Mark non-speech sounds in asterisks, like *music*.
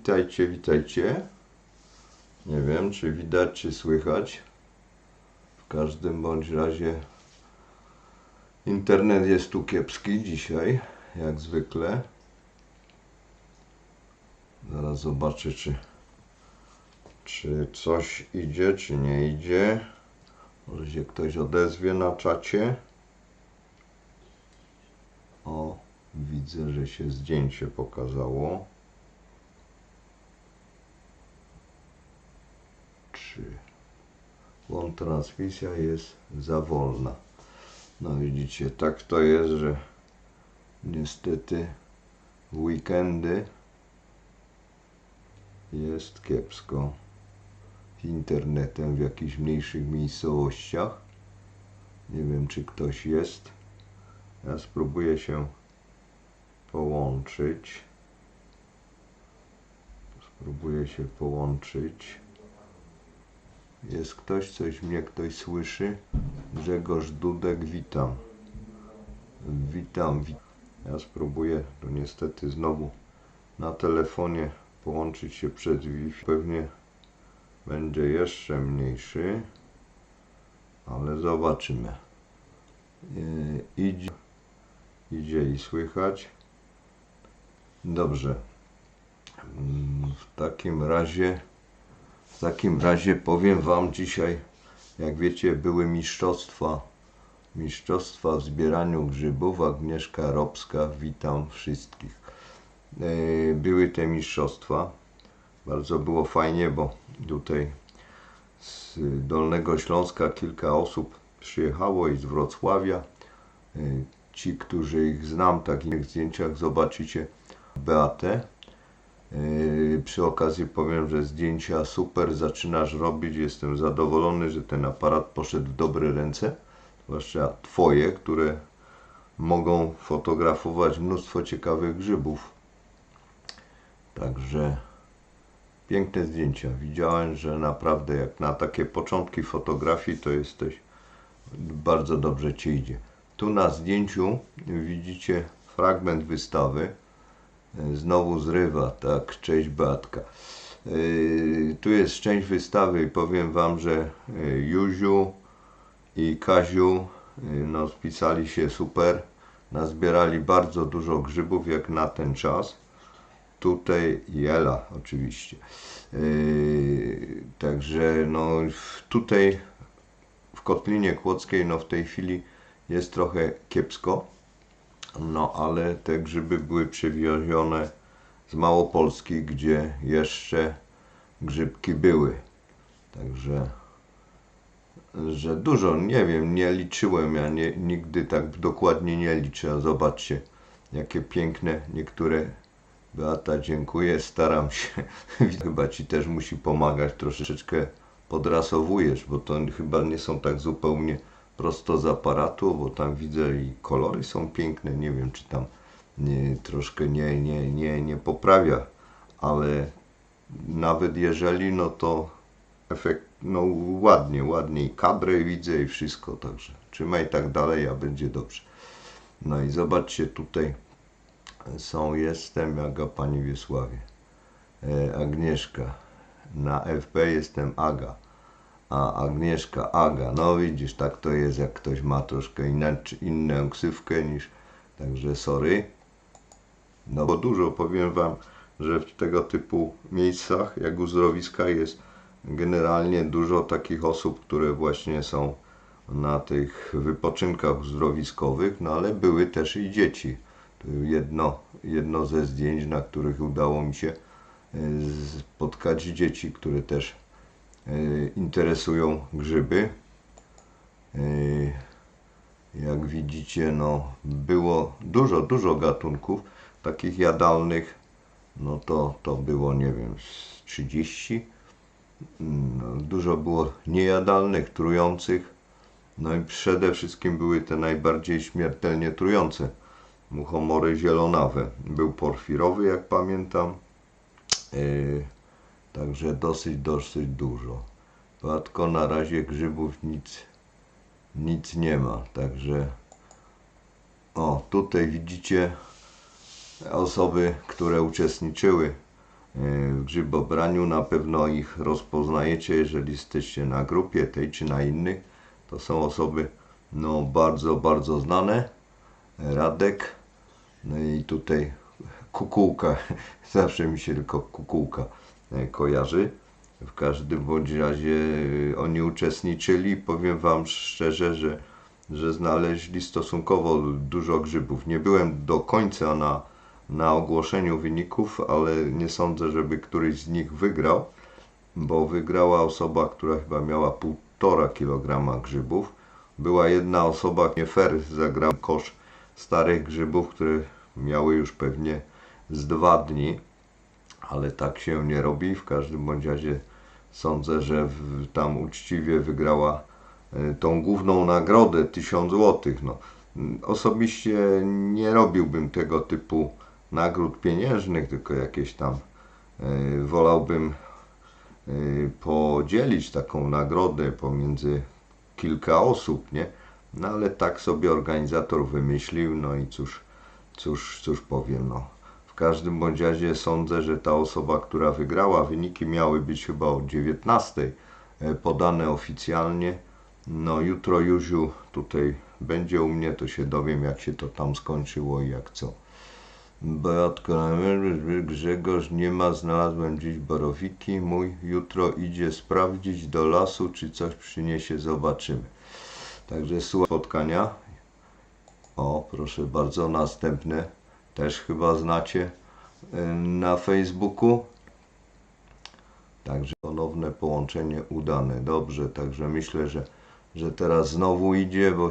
Witajcie, witajcie. Nie wiem, czy widać, czy słychać. W każdym bądź razie internet jest tu kiepski dzisiaj, jak zwykle. Zaraz zobaczę, czy, czy coś idzie, czy nie idzie. Może się ktoś odezwie na czacie. O, widzę, że się zdjęcie pokazało. Czy łącz transmisja jest za wolna? No widzicie, tak to jest, że niestety w weekendy jest kiepsko internetem w jakichś mniejszych miejscowościach. Nie wiem, czy ktoś jest. Ja spróbuję się połączyć. Spróbuję się połączyć. Jest ktoś, coś mnie ktoś słyszy? Grzegorz Dudek, witam. Witam, witam. Ja spróbuję, to niestety znowu na telefonie połączyć się przez Wi-Fi. Pewnie będzie jeszcze mniejszy, ale zobaczymy. Yy, idzie, idzie i słychać. Dobrze. Mm, W takim razie, w takim razie powiem Wam dzisiaj, jak wiecie, były mistrzostwa, mistrzostwa w zbieraniu grzybów. Agnieszka Robska, witam wszystkich. Yy, Były te mistrzostwa. Bardzo było fajnie, bo tutaj z Dolnego Śląska kilka osób przyjechało i z Wrocławia. Yy, Ci, którzy ich znam, tak w innych zdjęciach zobaczycie Beatę. Yy, Przy okazji powiem, że zdjęcia super zaczynasz robić. Jestem zadowolony, że ten aparat poszedł w dobre ręce. Zwłaszcza Twoje, które mogą fotografować mnóstwo ciekawych grzybów. Także piękne zdjęcia. Widziałem, że naprawdę jak na takie początki fotografii to jesteś bardzo dobrze ci idzie. Tu na zdjęciu widzicie fragment wystawy. Znowu zrywa, tak, cześć Beatka. Yy, Tu jest część wystawy i powiem Wam, że yy, Juziu i Kaziu yy, no, spisali się super. Nazbierali bardzo dużo grzybów jak na ten czas. Tutaj Jela oczywiście. Także no tutaj w Kotlinie Kłodzkiej no w tej chwili jest trochę kiepsko. No ale te grzyby były przywiezione z Małopolski, gdzie jeszcze grzybki były. Także że dużo, nie wiem, nie liczyłem, ja nie, nigdy tak dokładnie nie liczę. A Zobaczcie, jakie piękne niektóre. Beata, dziękuję, staram się. *laughs* chyba Ci też musi pomagać, troszeczkę podrasowujesz, bo to chyba nie są tak zupełnie prosto z aparatu, bo tam widzę i kolory są piękne, nie wiem czy tam nie, troszkę nie, nie, nie, nie poprawia, ale nawet jeżeli, no to efekt, no ładnie, ładnie i kadrę widzę i wszystko, także trzymaj tak dalej, a będzie dobrze. No i zobaczcie tutaj są, jestem Aga Pani Wiesławie, e, Agnieszka, na FP jestem Aga, a Agnieszka Aga, no widzisz, tak to jest, jak ktoś ma troszkę inaczej, inną ksywkę niż, także sorry. No bo dużo, powiem Wam, że w tego typu miejscach, jak uzdrowiska jest generalnie dużo takich osób, które właśnie są na tych wypoczynkach uzdrowiskowych, no ale były też i dzieci. Tu jedno, jedno ze zdjęć, na których udało mi się e, spotkać dzieci, które też interesują grzyby. E, Jak widzicie, no było dużo, dużo gatunków takich jadalnych. No to, to było, nie wiem, z 30. No, dużo było niejadalnych, trujących. No i przede wszystkim były te najbardziej śmiertelnie trujące. Muchomory zielonawe. Był porfirowy, jak pamiętam. Yy, także dosyć, dosyć dużo. Płatko na razie grzybów nic, nic nie ma. Także o, tutaj widzicie osoby, które uczestniczyły w grzybobraniu. Na pewno ich rozpoznajecie, jeżeli jesteście na grupie tej czy na innych. To są osoby no, bardzo, bardzo znane. Radek, no i tutaj kukułka. *laughs* Zawsze mi się tylko kukułka e, kojarzy. W każdym bądź razie e, oni uczestniczyli. Powiem Wam szczerze, że, że znaleźli stosunkowo dużo grzybów. Nie byłem do końca na, na ogłoszeniu wyników, ale nie sądzę, żeby któryś z nich wygrał, bo wygrała osoba, która chyba miała półtora kilograma grzybów. Była jedna osoba, nie fair, zagrał kosz starych grzybów, które miały już pewnie z dwa dni, ale tak się nie robi. W każdym bądź razie sądzę, że w, tam uczciwie wygrała e, tą główną nagrodę 1000 zł. No, osobiście nie robiłbym tego typu nagród pieniężnych, tylko jakieś tam e, wolałbym e, podzielić taką nagrodę pomiędzy kilka osób, nie? No ale tak sobie organizator wymyślił, no i cóż, cóż, cóż powiem, no. Każdym bądź razie sądzę, że ta osoba, która wygrała, wyniki miały być chyba o 19 e, podane oficjalnie. No jutro Józiu tutaj będzie u mnie, to się dowiem jak się to tam skończyło i jak co. Beatko, Grzegorz nie ma, znalazłem dziś borowiki. Mój jutro idzie sprawdzić do lasu, czy coś przyniesie, zobaczymy. Także słuchaj spotkania. O, proszę bardzo, następne też chyba znacie y, na Facebooku. Także ponowne połączenie udane. Dobrze, także myślę, że, że teraz znowu idzie, bo